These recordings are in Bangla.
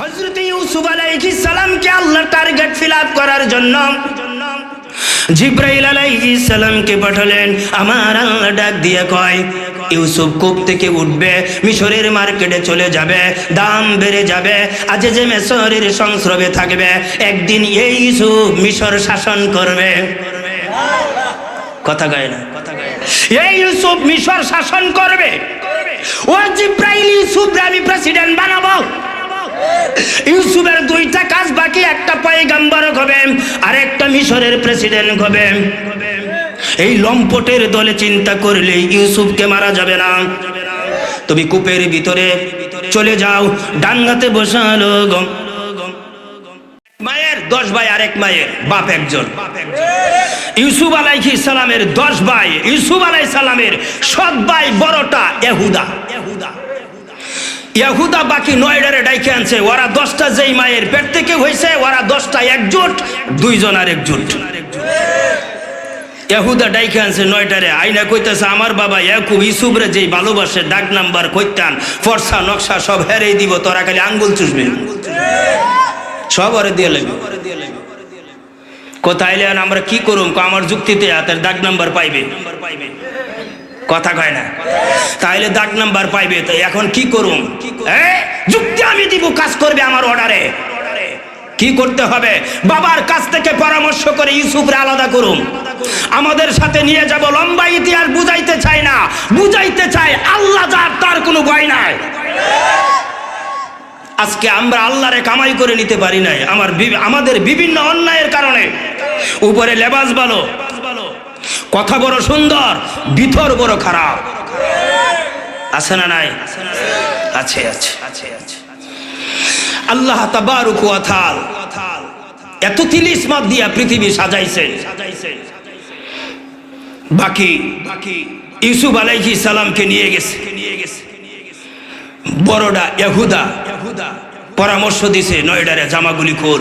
হজরত ইউসুফ আলাইহিস সালামকে আল্লাহ টার্গেট ফিল আপ করার জন্য জিব্রাইল আলাইহিস সালামকে পাঠালেন। আমার আল্লাহ ডাক দিয়ে কয়, ইউসুফ কূপ থেকে উঠবে, মিশরের মার্কেটে চলে যাবে, দাম বেড়ে যাবে, আজ যে মেসরের সংস্রবে থাকবে, একদিন এই ইউসুফ মিশর শাসন করবে। কথা গায় না এই ইউসুফ মিশর শাসন করবে। ও জিব্রাইল ইউসুফ আমি প্রেসিডেন্ট বানাবো। ইউসুফের দুইটা কাজ বাকি, একটা পয়গাম্বর হবে আর একটা মিশরের প্রেসিডেন্ট হবে এই লম্পটের দলে চিন্তা করলে ইউসুফকে মারা যাবে না। তুমি কূপের ভিতরে চলে যাও ডাঙ্গাতে বসালো মায়ের দশ ভাই আরেক মায়ের বাপ একজন। ইউসুফ আলাইহি সালামের দশ ভাই, ইউসুফ আলাই সালামের সৎ ভাই বড়টা এহুদা। ইয়াহুদা বাকি নয়ডারে ডাইকে আনছে। ওরা দশটা যেই মায়ের পেট থেকে হয়েছে, ওরা দশটা একজোট, দুইজন আর একজোট। ইয়াহুদা ডাইকে আনছে নয়টারে আইনা কইতেছে, আমার বাবা ইয়াকুব ইসুবরে যেই ভালোবাসে, ডাক নাম্বার কইতান, ফর্সা, নকশা সব হেরেই দিব, তোরা খালি আঙ্গুল চুষবে। সব ওরে দিয়ে লাগবে। কোথায় আমরা কি করুম? আমার যুক্তিতে হাতের দাগ নাম্বার পাইবে। কথা কয় না। তাইলে দাগ নাম্বার পাইবে তো এখন কি করুম? এ, যুক্তি আমি দিব কাজ করবে আমার অর্ডারে। কি করতে হবে? বাবার কাছ থেকে পরামর্শ করে ইউসুফরে আলাদা করুন আমাদের সাথে নিয়ে যাব লম্বা ইতিহাস বুঝাইতে চাই না। বুঝাইতে চাই আল্লাহ যার তার কোনো ভয় নাই। আজকে আমরা আল্লাহরে কামাই করে নিতে পারি নাই। আমার আমাদের বিভিন্ন অন্যায়ের কারণে। উপরে লেবাস ভালো কথা বড় সুন্দর, ভিতর বড় খারাপ। আছে না নাই? আছে আছে। আছে আছে আল্লাহ তাবারুক এত তিলিস মাত দিয়া পৃথিবী সাজাইছে। বাকি ইউসুফ আলাইহিস সালামকে নিয়ে গেছে। বড়ডা ইহুদা পরামর্শ দিছে, নয়ডারে জামাগুলি খোর।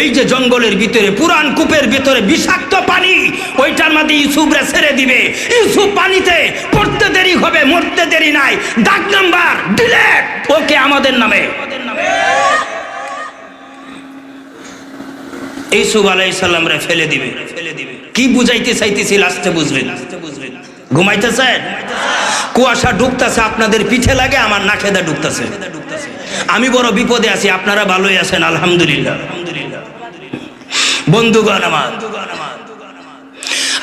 এই যে জঙ্গলের ভিতরে, পুরান কূপের ভিতরে বিষাক্ত পানি, ওইটার মধ্যে ইউসুফরে ছেড়ে দিবে। ইউসুফ পানিতে পড়তে দেরি হবে, মরতে দেরি নাই। ডাক নাম্বার, ডিলেট। ওকে আমাদের নামে। ইউসুফ আলাই সাল্লামরে ফেলে দিবে। ফেলে দিবে কি বুঝাইতে চাইতেছি লাস্টে বুঝবেন? ঘুমাইতেছে কুয়াশা ঢুকতেছে আপনাদের পিঠে লাগে, আমার নাকেদা ঢুকতেছে আমি বড় বিপদে আছি, আপনারা ভালোই আছেন, আলহামদুলিল্লাহ। বন্ধুগণ আমার,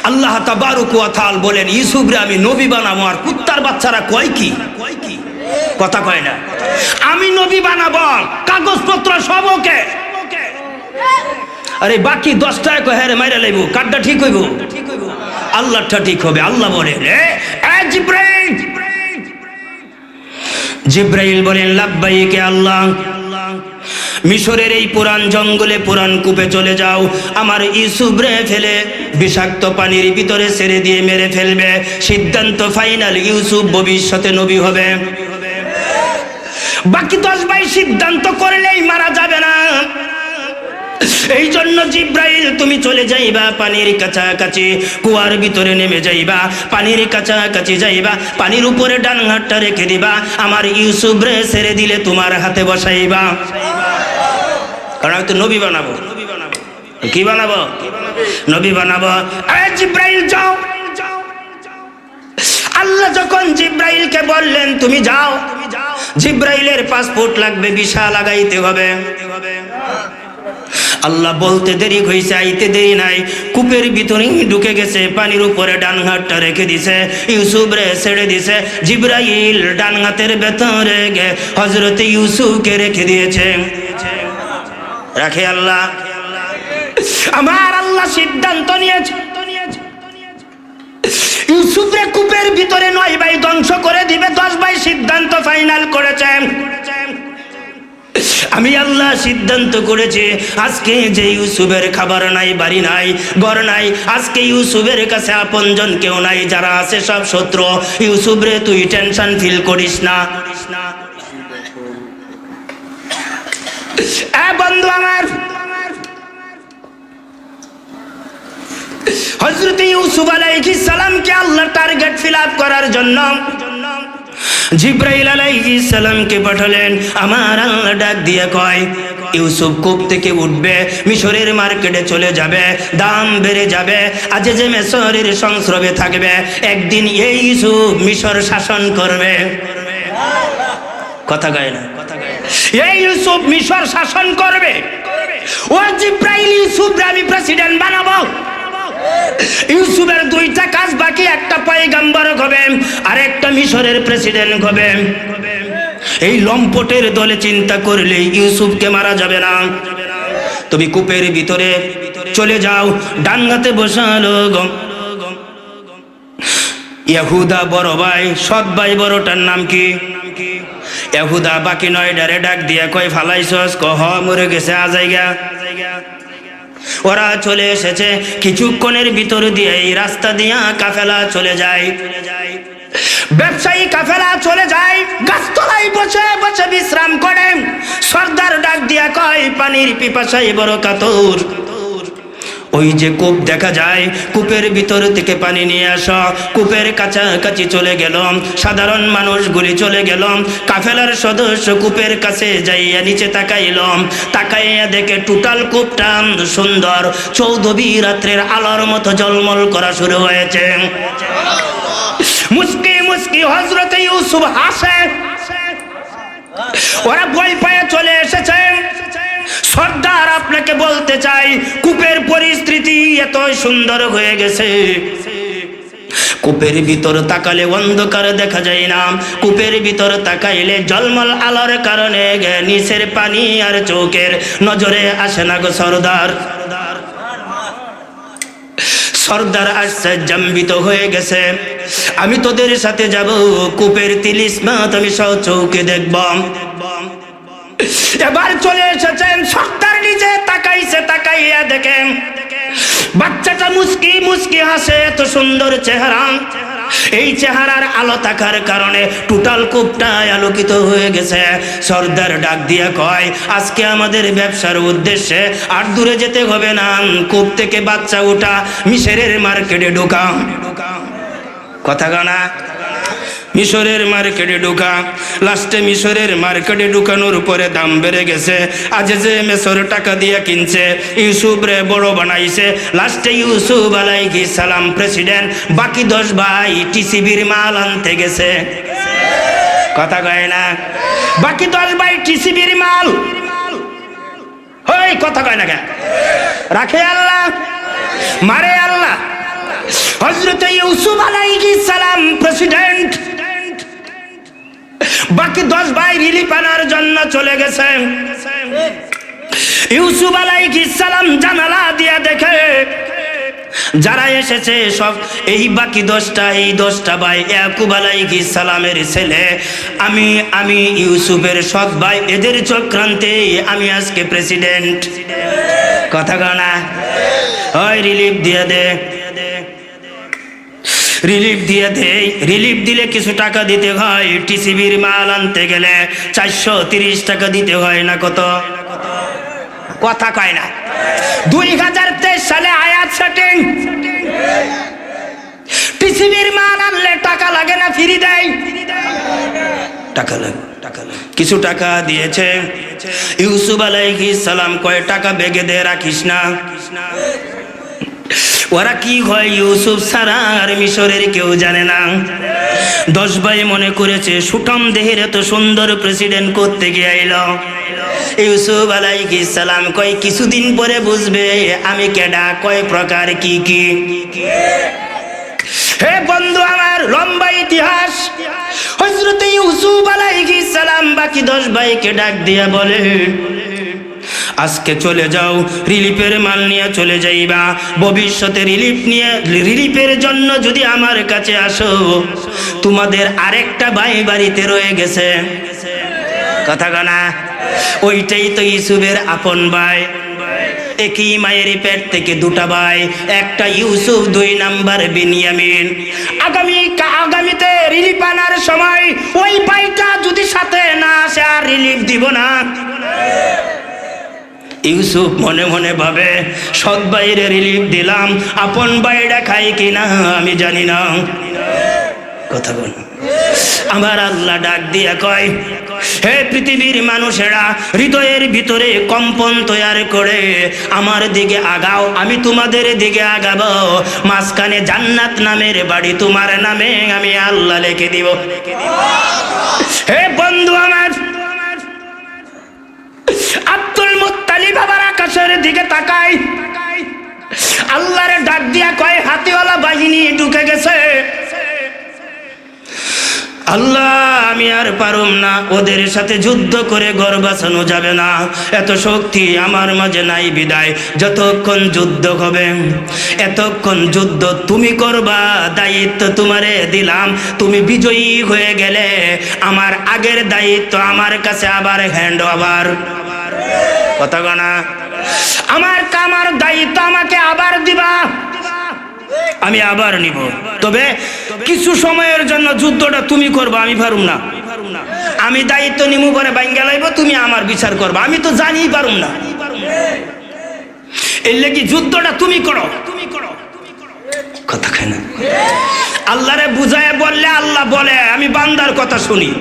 আল্লাহ তাবারুক ওয়া তাআল বলেন ইউসুফরে আমি নবী বানাবো, আর কুত্তার বাচ্চারা কয় কি? কথা কয় না। আমি নবী বানাবো কাগজপত্র সব ওকে। আরে বাকি দশটা কয় হ্যাঁ রে, মাইরা লাইব, কাঠটা ঠিক হইব? আল্লাহটা ঠিক হবে, আল্লাহ এ এ জিব্রাইল! জিব্রাইল বলেন, লাব্বাইকে আল্লাহ, মিশরের এই পুরান জঙ্গলে পুরান কূপে চলে যাও। আমার ইসুবরে ফেলে বিষাক্ত পানির ভিতরে ছেড়ে দিয়ে মেরে ফেলবে। সিদ্ধান্ত ফাইনাল, ইউসুফ ভবিষ্যতে নবী হবে। বাকি দশ ভাই সিদ্ধান্ত করলেই মারা যাবে না। এই জন্য জিব্রাইল, তুমি চলে যাইবা পানির কাছাকাছি, কুয়ার ভিতরে নেমে যাইবা, পানির কাছাকাছি যাইবা, পানির উপরে ডান হাতটা রেখে দিবা, আমার ইউসুফ রে ছেড়ে দিলে তোমার হাতে বসাইবা। কারণ আমি তো নবী বানাবো। কি বানাবো? নবী বানাবো। আরে জিব্রাইল, যাও। আল্লাহ যখন জিব্রাইলকে বললেন, তুমি যাও। জিব্রাইলের পাসপোর্ট লাগবে, ভিসা লাগাইতে হবে। আল্লাহ বলতে দেরি হয়েছে আইতে দেরি নাই। কূপের ভিতরেই ঢুকে গেছে, পানির উপরে ডান হাতটা রেখে দিছে, ইউসুফ রে ছেড়ে দিছে, জিব্রাইল ডান হাতের ভেতরে গে হজরত ইউসুফকে রেখে দিয়েছে। রাখে আল্লাহ। আমার আল্লাহ সিদ্ধান্ত নিয়েছে। ইউসুফরে কূপের ভিতরে নয় ভাই ধ্বংস করে দিবে, দশ ভাই সিদ্ধান্ত ফাইনাল করেছেন আমি আল্লাহ সিদ্ধান্ত করেছি, আজকে যে ইউসুফের খাবার নাই, বাড়ি নাই, ঘর নাই, আজকে ইউসুফের কাছে আপনজন কেউ নাই, যারা আছে সব শত্রু। ইউসুফ রে, তুই টেনশন ফিল করিস না। বন্ধু আমার। হজরত ইউসুফ আলাইহিস সালামকে আল্লাহ টার্গেট ফিল আপ করার জন্য জিব্রাইল আলাইহিস সালামকে পাঠালেন, আমার আল্লাহ ডাক দিয়ে কয়, ইউসুফ কূপ থেকে উঠবে, মিশরের মার্কেটে চলে যাবে, দাম বেড়ে যাবে, আজ যে মেসরের সংস্রবে থাকবে, একদিন এই ইউসুফ মিশর শাসন করবে। কথা গায় না। এই ইউসুফ মিশর শাসন করবে। ও জিব্রাইল ইউসুফ আমি প্রেসিডেন্ট বানাবো। ইউসুফের দুইটা কাজ বাকি, একটা পয়গাম্বর হবে আর একটা মিশরের প্রেসিডেন্ট হবে এই লম্পটের দলে চিন্তা করলে ইউসুফকে মারা যাবে না। তুমি কূপের ভিতরে চলে যাও ডাঙ্গাতে বসালো গম ইয়াহুদা বড় ভাই, সৎ ভাই বড়টার নাম কি? ইয়াহুদা বাকি নয়, ডারে ডাক দিয়া কয়, ফালাইছস, কহ, মরে গেছে আজাইগা ওরা চলে এসেছে। কিছুক্ষণের ভিতর দিয়ে এই রাস্তা দিয়া কাফেলা চলে যায়। ব্যবসায়ী কাফেলা চলে যায়। গাছতলায় বসে বসে বিশ্রাম করে। সর্দার ডাক দিয়া কয়, পানির পিপাসাই বড় কাতর। ওই যে কূপ দেখা যায়, কূপের ভিতর থেকে পানি নিয়ে আস, কূপের কাছাকাছি চলে গেলাম, সাধারণ মানুষগুলি চলে গেলাম, কাফেলার সদস্য কূপের কাছে যাইয়া নিচে তাকাইলাম, তাকাইয়া দেখে টোটাল কূপটা সুন্দর চৌধবী রাত্রের আলোর মতো জলমল করা শুরু হয়েছে। মুস্কি মুস্কি হজরতে ইউসুফ হাসে, ওরা বই পায়ে চলে এসেছে। সর্দার, আপনাকে বলতে চাই, কূপের পরিস্থিতি এত সুন্দর হয়ে গেছে। কূপের ভিতর তাকালে অন্ধকার দেখা যায় না। কূপের ভিতর তাকাইলে জলমল আলোর কারণে নিচের পানি আর চোখের নজরে আসে না গো সর্দার। সর্দার আশ্চর্যান্বিত হয়ে গেছে। আমি তোদের সাথে যাব, কূপের তিলিসমাত আমি সহ চৌকে দেখব। এবার চলে এসেছেন সর্দার নিজে তাকাইছে, তাকাইয়া দেখেন। বাচ্চাটা মুস্কি মুস্কি হাসে, এত সুন্দর চেহারা। এই চেহারার আলো থাকার কারণে টোটাল কূপটায় আলোকিত হয়ে গেছে। সর্দার ডাক দিয়ে কয়, আজকে আমাদের ব্যবসার উদ্দেশ্যে আর দূরে যেতে হবে না। কূপ থেকে বাচ্চা ওঠা মিশরের মার্কেটে ঢোকা। কথা গানা। মিশরের মার্কেটে ঢুকা। লাস্টে মিশরের মার্কেটে ঢুকানোর পরে দাম বেড়ে গেছে। আজ যে মেসর টাকা দিয়ে কিনছে ইউসুফ রে বড় বানাইছে। লাস্টে ইউসুফ আলাইহি সালাম প্রেসিডেন্ট, বাকি দশ ভাই টিসিবির মাল আনতে গেছে। কথা কয় না? বাকি দশ ভাই টিসিবির মাল। ওই, কথা কয় না কেন? রাখে আল্লাহ। মারে আল্লাহ। হজরত ইউসুফ আলাইহিস সালাম বাকি দশ ভাই রিলিফ আনার জন্য চলে গেছে। ইউসুফ আলাইহিস সালাম জানালা দিয়া দেখে, যারা এসেছে সব, এই বাকি দশটা, এই দশটা ভাই ইয়াকুব আলাইহিস সালামের ছেলে। আমি আমি ইউসুফের সৎ ভাই, এদের চক্রান্তে আমি আজকে প্রেসিডেন্ট কথা গানা ওই রিলিফ দিয়ে দে। রিলিফ দিয়ে দেই। রিলিফ দিলে কিছু টাকা দিতে হয়। টিসিবির মাল আনতে গেলে চারশো তিরিশ টাকা দিতে হয় না কত? কথা কয় না। দুই হাজার তেইশ সালে আয়াত সেটিং টিসিবির মাল আনলে টাকা লাগে না, ফিরি দেয়। টাকা লাগে। কিছু টাকা দিয়েছে। ইউসুফ আলাইহিস সালাম কয়, টাকা বেগে দে, রাখিস না। ওরা কি হয় ইউসুফ ছাড়া আর মিশরের কেউ জানে না। দশ ভাই মনে করেছে সুটম দেহের এত সুন্দর প্রেসিডেন্ট করতে গিয়ে এল। ইউসুফ আলাইহিস সালাম কয়, কিছুদিন পরে বুঝবে আমি কেডা, কয় প্রকার কি কি। হে বন্ধু আমার, লম্বা ইতিহাস। হজরত ইউসুফ আলাইহিস সালাম বাকি দশ ভাইকে ডাক দিয়া বলে আজকে চলে যাও রিলিফের মাল নিয়ে চলে যাইবা। ভবিষ্যতে রিলিফ নিয়ে রিলিফের জন্য যদি আমার কাছে আসো, তোমাদের আরেকটা ভাই বাড়িতে রয়ে গেছে। কথা গানা ওইটাই তো ইউসুফের আপন ভাই। একই মায়ের পেট থেকে দুটা ভাই, একটা ইউসুফ, দুই নাম্বার বিনিয়ামিন। আগামী আগামীতে রিলিফ আনার সময় ওই ভাইটা যদি সাথে না আসে, আর রিলিফ দিব না। ইউসুফ মনে মনে ভাবে, সৎ বাইরে রিলিফ দিলাম, আপন বাইরে খাই কিনা আমি জানি না। কথা বল। আমার আল্লাহ ডাক দিয়া কয়, হে পৃথিবীর মানুষেরা, হৃদয়ের ভিতরে কম্পন তৈরি করে আমার দিকে আগাও, আমি তোমাদের দিকে আগাবো। মাঝখানে জান্নাত নামের বাড়ি তোমার নামে আমি আল্লাহ লিখে দিব। হে বন্ধু আমার দিকে তাকাই। আল্লাহরে ডাক দিয়া কয়, হাতিওয়ালা বাহিনী ঢুকে গেছে। আল্লাহ, আমি আর পারুম না, ওদের সাথে যুদ্ধ করে ঘর বাঁচানো যাবে না। এত শক্তি আমার মাঝে নাই বিদায়, যতক্ষণ যুদ্ধ হবে, এতক্ষণ যুদ্ধ তুমি করবা, দায়িত্ব তোমারে দিলাম। তুমি বিজয়ী হয়ে গেলে, আমার আগের দায়িত্ব আমার কাছে আবার হ্যান্ড ওভার কথা গনা আমার কামার দায়িত্ব আমাকে আবার দিবা। আমি আবার নিব। তবে কিছু সময়ের জন্য যুদ্ধটা তুমি করবা, আমি পারুম না। আমি দায়িত্ব নিমু পরে বাইঙ্গা লাইব, তুমি আমার বিচার করবা। আমি তো জানি পারুম না। এর লেগে যুদ্ধটা তুমি করো তুমি করো। কথা খায় না। আল্লাহরে বুঝায় বললে আল্লাহ বলে, আমি বান্দার কথা শুনি।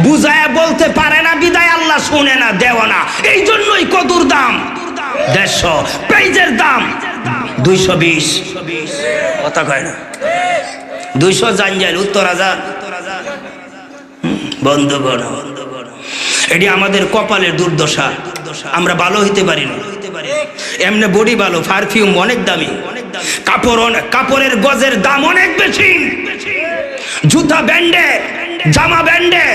বুঝায় বলতে পারে না, বিদায় আল্লাহ শুনে না দেওয়া না। এই জন্যই কদুর দাম। দেড়শো। পেজের দাম। দুইশো বিশ। কথা কয় না। দুইশো জাঞ্জাল উত্তর হাজার। বন্ধ করো এটি আমাদের কপালের দুর্দশা। আমরা ভালো হইতে পারি না। এমনি বডি ভালো, পারফিউম অনেক দামি। কাপড় কাপড়ের গজের দাম অনেক বেশি। জুতা ব্যান্ডের জামা ব্যান্ডে,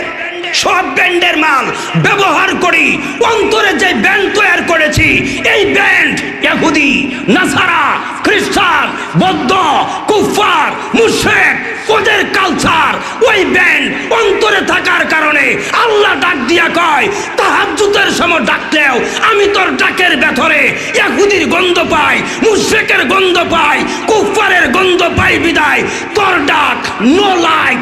সব ব্যান্ডের মাল ব্যবহার করি। অন্তরে যে ব্যান্ড তৈরি করেছি, এই ব্যান্ড ইহুদি, নাসারা, খ্রিস্টান, বৌদ্ধ, কুফার মুশেক ওদের কালচার ওই ব্যান্ড অন্তরে থাকার কারণে আল্লাহ ডাক দিয়া কয়, তাহাজ্জুদের সময় ডাকলেও আমি তোর ডাকের ভেতরে ইহুদির গন্ধ পাই মুশেকের গন্ধ পাই কুফারের গন্ধ পাই বিদায়। তোর ডাক নো লাইক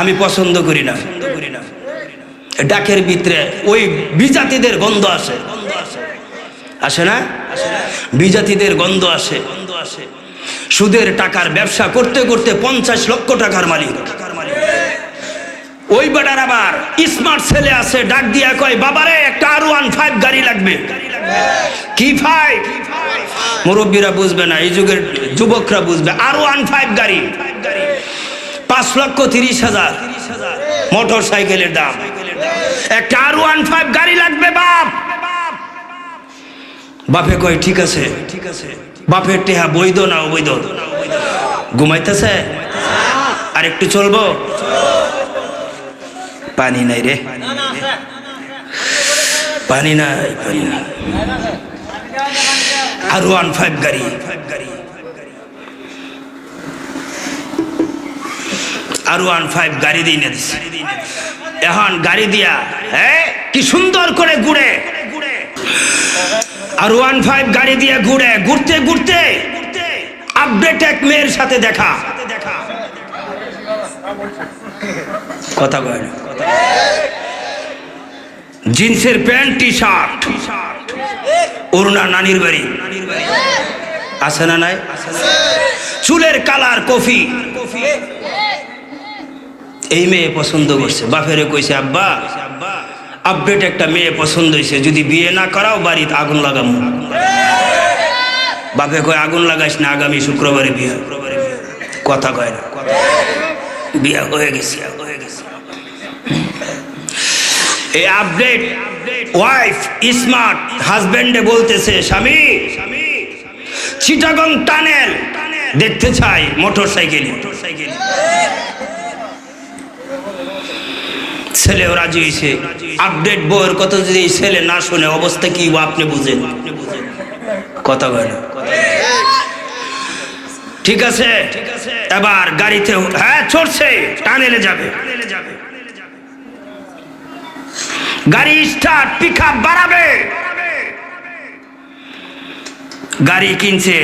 আমি পছন্দ করি না। ডাকের ভিতরে ওই বিজাতিদের গন্ধ আসে। আসে না? বিজাতিদের গন্ধ আসে। সুদের টাকার ব্যবসা করতে করতে পঞ্চাশ লক্ষ টাকার মালিক। ওই বেটার আবার স্মার্ট ছেলে আছে, ডাক দিয়া কয়, বাবারে, একটা আর ওয়ান ফাইভ গাড়ি লাগবে। কি ফাইভ মুরব্বীরা বুঝবে না, এই যুগের যুবকরা বুঝবে। আর ওয়ান ফাইভ গাড়ি, পাঁচ লক্ষ তিরিশ হাজার, মোটর সাইকেলের দাম। একটা আর ওয়ান ফাইভ গাড়ি লাগবে, বাপ। বাপে কয় ঠিক আছে ঠিক আছে। বাপের টেহা বৈধ না অবৈধ? ঘুমাইতেছে? আর একটু চলবো? পানি নাই রে। পানি নাই পানি নাই। আর ওয়ান ফাইভ গাড়ি। আর ওয়ান ফাইভ গাড়ি দিয়ে দিছে। এখন গাড়ি দিয়া হ্যাঁ কি সুন্দর করে ঘুরে ঘুরে। আর ওয়ান ফাইভ গাড়ি দিয়ে ঘুরে, ঘুরতে ঘুরতে আপডেট এক মেয়ের সাথে দেখা। কথা কয়। জিন্সের প্যান্ট টি শার্ট অরুণা নানির বাড়ি। আছে না নাই? চুলের কালার কফি। এই মেয়ে পছন্দ করছে। বাপেরে কইছে, আব্বা আপডেট একটা মেয়ে পছন্দ হয়েছে। যদি বিয়ে না করাও বাড়িতে আগুন লাগাম। বাপে কয়, আগুন লাগাইস না, আগামী শুক্রবারে বিয়ে কথা কয় না। বিয়া হয়ে গেছে হয়ে গেছে। এই আপডেট ওয়াইফ স্মার্ট হাজবেন্ডে বলতেছে, স্বামী, চিটাগং টানেল দেখতে চাই মোটর সাইকেল মোটর সাইকেল ছেলেও রাজি হয়েছে। আপডেট বইয়ের কথা যদি ছেলে না শুনে, অবস্থা কি আপনি বুঝেন? কথা কয় না। ঠিক আছে? এবার গাড়িতে হ্যাঁ চড়ছে। টানেলে যাবে। গাড়ি স্টার্ট পিক আপ বাড়াবে। গাড়ি কিনছে।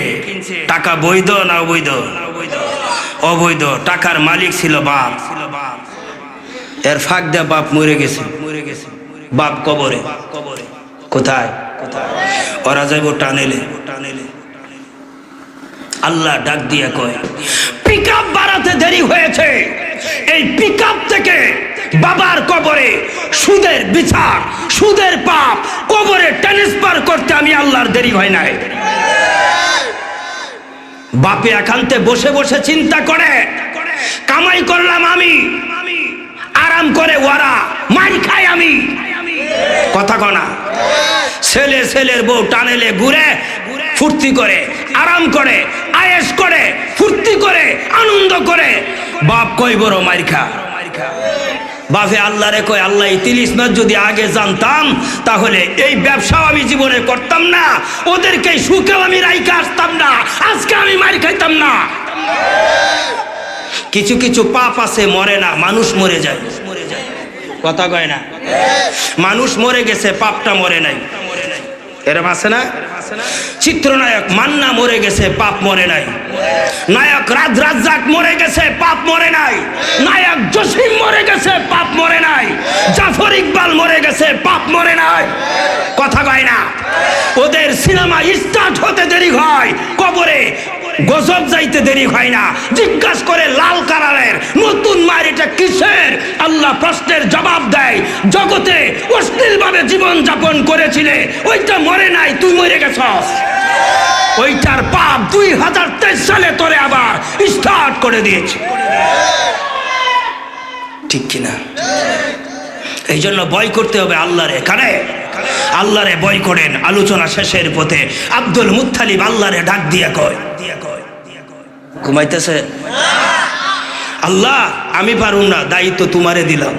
টাকা বৈধ না অবৈধ? অবৈধ। টাকার মালিক ছিল বাপ ছিল বাপ এর ফাঁক দেয়া বাপ মরে গেছে। মরে গেছে বাপ কবরে। কবরে কোথায়? কোথায় ওরা যাইব টানেলে। টানেলে আল্লাহ ডাক দিয়ে কয় পিক বাড়াতে দেরি হয়েছে। এই পিক থেকে বাবার কবরে সুদের বিচার, সুদের পাপ কবরে ট্রান্সফার করতে আমি আল্লাহর দেরি হয় নাই। বাপে একান্তে বসে বসে চিন্তা করে, কামাই করলাম আমি। আরাম করে ওরা মারি খাই আমি। কথা কনা ছেলে, ছেলের বউ টানেলে ঘুরে, ফুর্তি করে, আরাম করে আয়েস করে, ফুর্তি করে, আনন্দ করে। বাপ কই বড় মার খা। বাপে আল্লাহ রে কয়, আল্লাহ তিরিশ মাস যদি আগে জানতাম, তাহলে এই ব্যবসাও আমি জীবনে করতাম না। ওদেরকে সুখেও আমি রাইকে আসতাম না। আজকে আমি মারি খাইতাম না। কিছু কিছু পাপ আছে, মরে না, মানুষ মরে যায়। কথা কয় না? মানুষ মরে গেছে, পাপটা মরে নাই। এরম আছে না? চিত্রনায়ক, মান্না মরে গেছে, পাপ মরে নাই। নায়ক রাজ রাজ্জাক মরে গেছে, পাপ মরে নাই। নায়ক জসিম মরে গেছে, পাপ মরে নাই। জাফর ইকবাল মরে গেছে, পাপ মরে নাই। কথা কয় না? ওদের সিনেমা স্টার্ট হতে দেরি হয়। কবরে গজব যাইতে দেরি হয় না। জিজ্ঞাসা করে লাল কালারের, নতুন মায়ের এটা কিসের? আল্লাহ প্রশ্নের জবাব দেয়, জগতে অশ্লীল ভাবে জীবন যাপন করেছিলে, ওইটা মরে নাই, তুই মরে গেছস। ওইটার পাপ দুই হাজার তেইশ সালে তোরে আবার স্টার্ট করে দিয়েছে। ঠিক কিনা? এই জন্য বয় করতে হবে আল্লাহরে কারে আল্লাহরে বয় করেন, আলোচনা শেষের পথে আব্দুল মুত্তালিব আল্লাহরে ডাক দিয়া কয় ঘুমাইতেছে। আল্লাহ, আমি পারুম না, দায়িত্ব তোমারে দিলাম।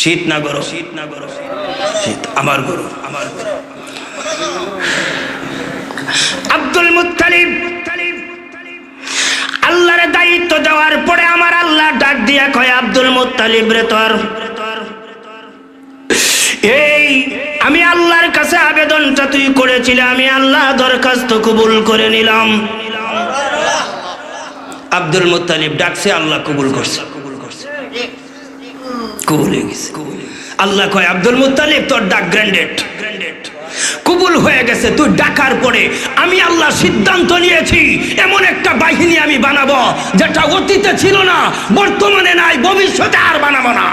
শীত না করো শীত না করো শীত আমার গরু আমার আব্দুল মুত্তালিব। আল্লাহর দায়িত্ব দেওয়ার পরে আমার আল্লাহ ডাক দিয়া কয়, আব্দুল মুত্তালিব রে তোর। এই, আমি আল্লাহর কাছে আবেদনটা তুই করেছিলে, আমি আল্লাহ দরখাস্ত কবুল করে নিলাম। আব্দুল মুত্তালিব ডাকছে, আল্লাহ কবুল করছে। কবুল হয়ে গেছে। আল্লাহ কয়, আব্দুল মুত্তালিব, তোর ডাক গ্র্যান্ডেড। কবুল হয়ে গেছে, তুই ডাকার পরে আমি আল্লাহ সিদ্ধান্ত নিয়েছি, এমন একটা বাহিনী আমি বানাবো, যেটা অতীতে ছিল না, বর্তমানে নাই, ভবিষ্যতে আর বানাবো না।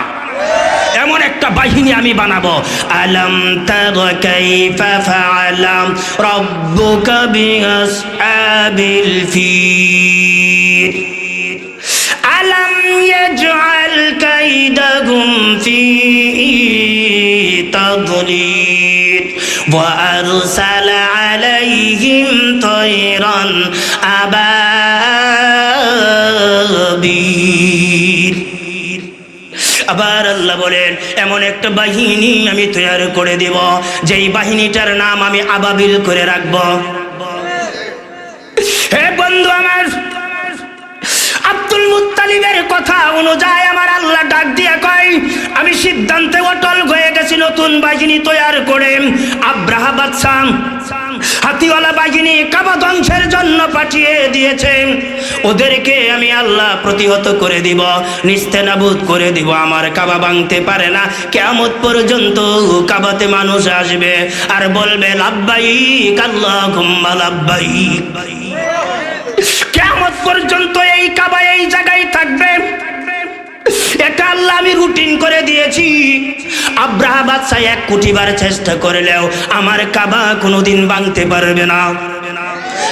এমন একটা বাহিনী আমি বানাবো আলম তার কাইফা ফাআলাম রাব্বুকা বিআসহাবিল ফিল আলম ইয়াজআল কাইদাহুম ফি تضليل وأرسل عليهم طيرا أبابيل আবার আল্লাহ বলেন, এমন একটা বাহিনী আমি তৈরি করে দেব, যেই বাহিনীটার নাম আমি আবাবিল করে রাখব। হে বন্ধু আমার, আব্দুল মুত্তালিবের কথা অনুযায়ী আমার আল্লাহ ডাক দিয়া কয়, আমি সিদ্ধান্তে অটল হয়ে গেছি নতুন বাহিনী তৈরি করে, আব্রাহা বাদশাহ। হাতিওয়ালা বাহিনী কাবা ধ্বংসের জন্য পাঠিয়ে দিয়েছে। ওদেরকে আমি আল্লাহ প্রতিহত করে দিব নিস্তে নাবুদ করে দিব। আমার কাবা ভাঙতে পারে না কেমত পর্যন্ত কাবাতে মানুষ আসবে আর বলবে লাভবাই কাল্লা ঘুম্বা লাভবাই কেমত পর্যন্ত এই কাবা এই জায়গায় থাকবে এটা আল্লাহ আমি রুটিন করে দিয়েছি। আব্রাহা বাদশাহ এক কোটি বার চেষ্টা করলেও আমার কাবা কোনোদিন ভাঙতে পারবে না।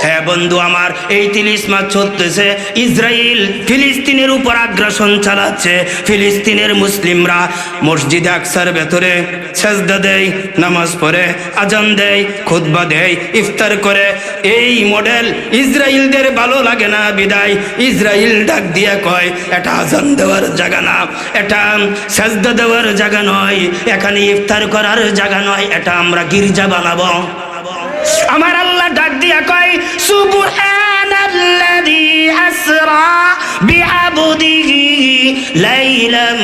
হ্যাঁ বন্ধু আমার, এই তিরিশ মাস চলতেছে। ইসরায়েল ফিলিস্তিনের উপর আগ্রাসন চালাচ্ছে। ফিলিস্তিনের মুসলিমরা মসজিদে আকসার ভেতরে সেজদা দেয়, নামাজ পড়ে, আজান দেয়, খুতবা দেয়, ইফতার করে। এই মডেল ইসরায়েলদের ভালো লাগে না বিদায়। ইসরায়েল ডাক দিয়ে কয়, এটা আজান দেওয়ার জায়গা না, এটা সেজদা দেওয়ার জায়গা নয়, এখানে ইফতার করার জায়গা নয়, এটা আমরা গির্জা বানাবো। আমার আল্লাহ ডাক দিয়া কয়, সুবহানাল্লাযী আসরা বিআবদিহি লাইলাম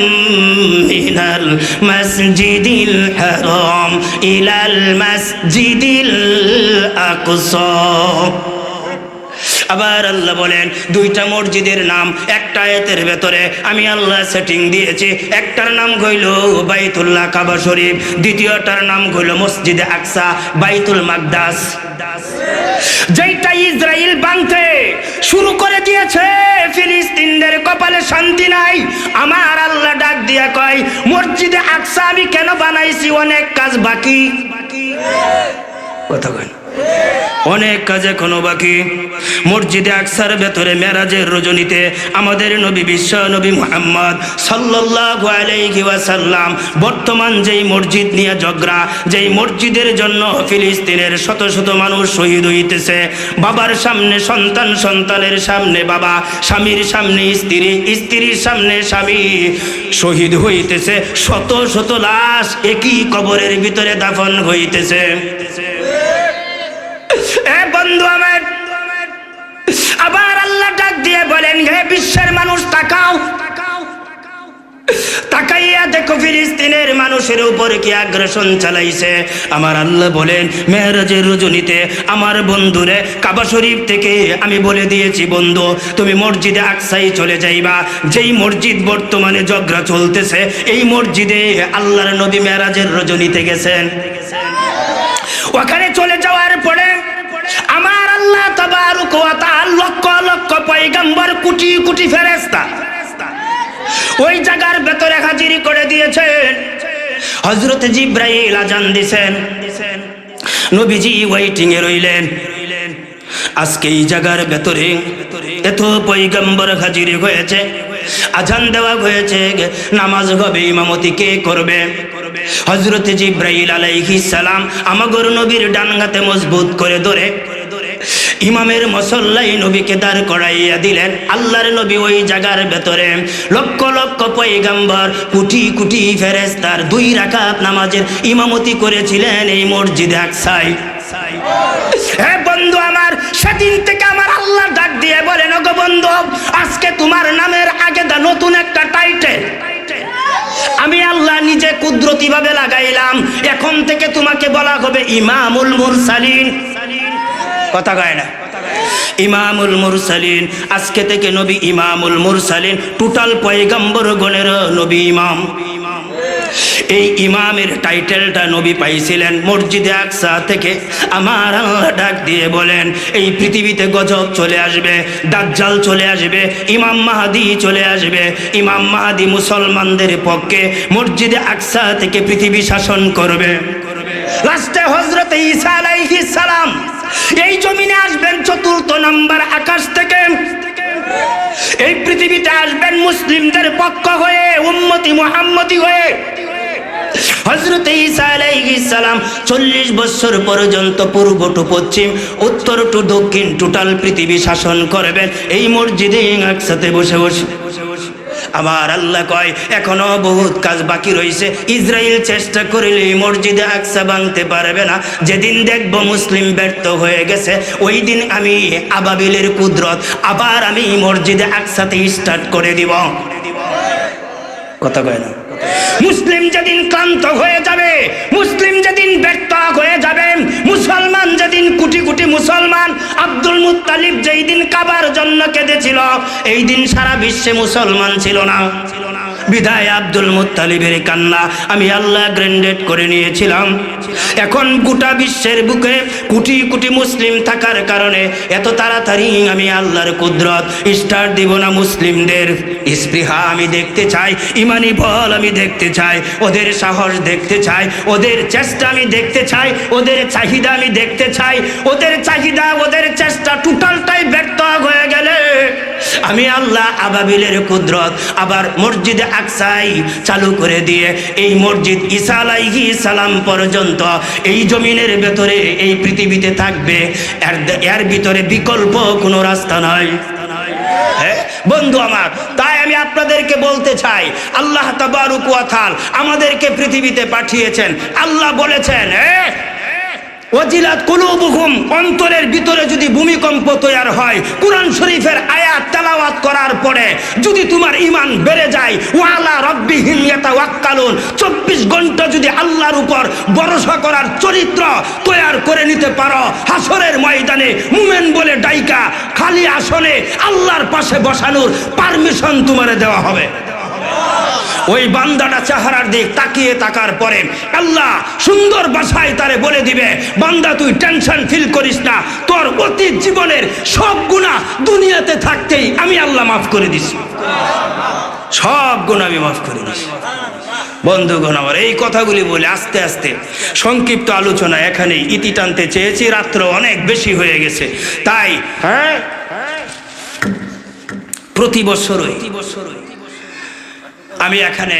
মিনাল মাসজিদিল হারাম ইলাল মাসজিদিল আকসা। আবার আল্লাহ বলেন, দুইটা মসজিদের নাম একটা আয়াতের ভেতরে, আমি আল্লাহ সেটিং দিয়েছি, একটার নাম হইল বাইতুল্লাহ কাবা শরীফ, দ্বিতীয়টার নাম হইল মসজিদে আকসা, বাইতুল মাকদাস। যেইটা ইসরায়েল বাংতে শুরু করে দিয়েছে, ফিলিস্তিনদের কপালে শান্তি নাই। আমার আল্লাহ ডাক দিয়া কয়, মসজিদে আকসা আমি কেন বানাইছি, অনেক কাজ বাকি। কথা কয়। অনেক কাজ এখনও বাকি। মসজিদে আকসার ভেতরে মেরাজের রজনীতে আমাদের নবী বিশ্ব নবী মোহাম্মদ ওয়াসাল্লাম বর্তমান যেই মসজিদ নিয়ে ঝগড়া, যেই মসজিদের জন্য ফিলিস্তিনের শত শত মানুষ শহীদ হইতেছে, বাবার সামনে সন্তান, সন্তানের সামনে বাবা, স্বামীর সামনে স্ত্রী, স্ত্রীর সামনে স্বামী শহীদ হইতেছে, শত শত লাশ একই কবরের ভিতরে দাফন হইতেছে। বন্ধু আমার, আবার আল্লাহ ডাক দিয়ে বলেন, হে বিশ্বের মানুষ, তাকাও, তাকাইয়া দেখো, ফিলিস্তিনের মানুষের উপর কি আগ্রাসন চালাইছে? আমার আল্লাহ বলেন, মেহরাজের রজনীতে আমার বন্ধুরে কাবা শরীফ থেকে আমি বলে দিয়েছি, বন্ধু, তুমি মসজিদে আকসাই চলে যাইবা। যেই মসজিদ বর্তমানে ঝগড়া চলতেছে, এই মসজিদে আল্লাহর নবী মেহরাজের রজনীতে গেছেন। ওখানে চলে যাওয়ার পরে তাবারক লক্ষ লক্ষ পয়গম্বর কোটি কোটি ফেরেশতা। ওই জায়গার ভেতরে হাজিরি করে দিয়েছেন। হযরত জিব্রাইল আজান দিছেন। নবীজি ওয়েটিং এ রইলেন। আজকে এই জায়গার ভেতরে এত পৈগম্বর হাজিরি হয়েছে, আজান দেওয়া হয়েছে, নামাজ হবে, ইমামতি কে করবে? হজরত জিব্রাইল আলাইহিস সালাম আমাগর নবীর ডান হাতে মজবুত করে ধরে ইমামের মসল্লাই নবীকে দাঁড় করাইয়া দিলেন। আল্লাহর নবী ওই জায়গার ভেতরে লক্ষ লক্ষ পয়গাম্বর, কুটি কুটি ফেরেস্তার দুই রাকাত নামাজের ইমামতি করেছিলেন এই মসজিদে আকসাই। হ্যাঁ বন্ধু আমার, সেদিন থেকে আমার আল্লাহ ডাক দিয়ে বলেন, ওগো বন্ধু, আজকে তোমার নামের আগে দা নতুন একটা টাইটেল আমি আল্লাহ নিজে কুদরতি ভাবে লাগাইলাম। এখন থেকে তোমাকে বলা হবে ইমামুল মুরসালিন। কথা কয় না। ইমামুল মুরসালিন, আজকে থেকে নবী ইমামুল মুরসালিন টোটাল পয়গম্বর গণের নবী ইমাম। এই ইমামের টাইটেলটা নবী পাইছিলেন মসজিদে আকসা থেকে আমার আল্লাহ ডাক দিয়ে বলেন, এই পৃথিবীতে গজব চলে আসবে, দাজ্জাল চলে আসবে, ইমাম মাহাদি চলে আসবে, ইমাম মাহাদি মুসলমানদের পক্ষে মসজিদে আকসা থেকে পৃথিবী শাসন করবে। লাস্টে হজরত ঈসা আলাইহিস সালাম এই জমিনে আসবেন চতুর্থ নাম্বার আকাশ থেকে। এই পৃথিবীতে আসবেন মুসলিমদের পক্ষ হয়ে, উম্মতি মুহাম্মতি হয়ে। হজরত আলাইহিস সালাম চল্লিশ বছর পর্যন্ত পূর্ব টু পশ্চিম, উত্তর টু দক্ষিণ টোটাল পৃথিবী শাসন করবেন। এই মসজিদে একসাথে বসে বসে। আবার আল্লাহ কয়, এখনও বহুত কাজ বাকি রয়েছে ইসরায়েল চেষ্টা করিলে মসজিদে আকসা ভাঙতে পারবে না। যেদিন দেখব মুসলিম ব্যর্থ হয়ে গেছে, ওই দিন আমি আবাবিলের কুদরত আবার আমি মসজিদে আকসাতে স্টার্ট করে দিব। কথা কয় না? মুসলিম যেদিন ক্লান্ত হয়ে যাবে, মুসলিম যেদিন ব্যর্থ হয়ে যাবে, মুসলমান যেদিন কোটি কোটি মুসলমান, আব্দুল মুতালিব যেই দিন কাবার জন্য কেঁদেছিল, এই দিন সারা বিশ্বে মুসলমান ছিল না। বিদায় আব্দুল মুত্তালিবের কান্না আমি আল্লাহ গ্র্যান্ডেড করে নিয়েছিলাম। এখন গোটা বিশ্বের বুকে কোটি কোটি মুসলিম থাকার কারণে এত তাড়াতাড়ি আমি আল্লাহর কুদরত স্টার দিব না মুসলিমদের। স্পৃহা আমি দেখতে চাই, ইমানি বল আমি দেখতে চাই, ওদের সাহস দেখতে চাই, ওদের চেষ্টা আমি দেখতে চাই, ওদের চাহিদা আমি দেখতে চাই, ওদের চাহিদা, ওদের চেষ্টা টোটালটাই ব্যর্থ আমি আল্লাহ আবাবিলের কুদরত আবার মসজিদে আকসাই চালু করে দিয়ে এই মসজিদ ঈসা আলাইহি সালাম পর্যন্ত এই জমিনের ভেতরে, এই পৃথিবীতে থাকবে। এর এর ভিতরে বিকল্প কোনো রাস্তা নয় বন্ধু আমার, তাই আমি আপনাদেরকে বলতে চাই, আল্লাহ তাবারুক ওয়া তাআলা আমাদেরকে পৃথিবীতে পাঠিয়েছেন। আল্লাহ বলেছেন হ্যাঁ ওজিলাত কুলুবুহুম, অন্তরের ভিতরে যদি ভূমিকম্প তৈরি হয়, কোরআন শরীফের আয়াত তেলাওয়াত করার পরে যদি তোমার ইমান বেড়ে যায়, ওয়ালা রব্বিহিম ইয়াতাওয়াক্কালুন 24 ঘণ্টা যদি আল্লাহর উপর ভরসা করার চরিত্র তৈরি করে নিতে পারো হাসরের ময়দানে মুমেন বলে ডাইকা, খালি আসনে আল্লাহর পাশে বসানোর পারমিশন তোমারে দেওয়া হবে। ওই বান্দাটা চেহারার দিক তাকিয়ে তাকার পরে আল্লাহ সুন্দর ভাষায় তারে বলে দিবে, বান্দা তুই টেনশন ফিল করিস না, তোর অতীত জীবনের সব গুণা দুনিয়াতে থাকতেই আমি আল্লাহ মাফ করে দিছি। সব গুণ আমি মাফ করে দিছি। বন্ধুগণ আমার, এই কথাগুলি বলে আস্তে আস্তে সংক্ষিপ্ত আলোচনা এখানেই ইতি টানতে চেয়েছি, রাত্র অনেক বেশি হয়ে গেছে। তাই হ্যাঁ? প্রতি বছরই আমি এখানে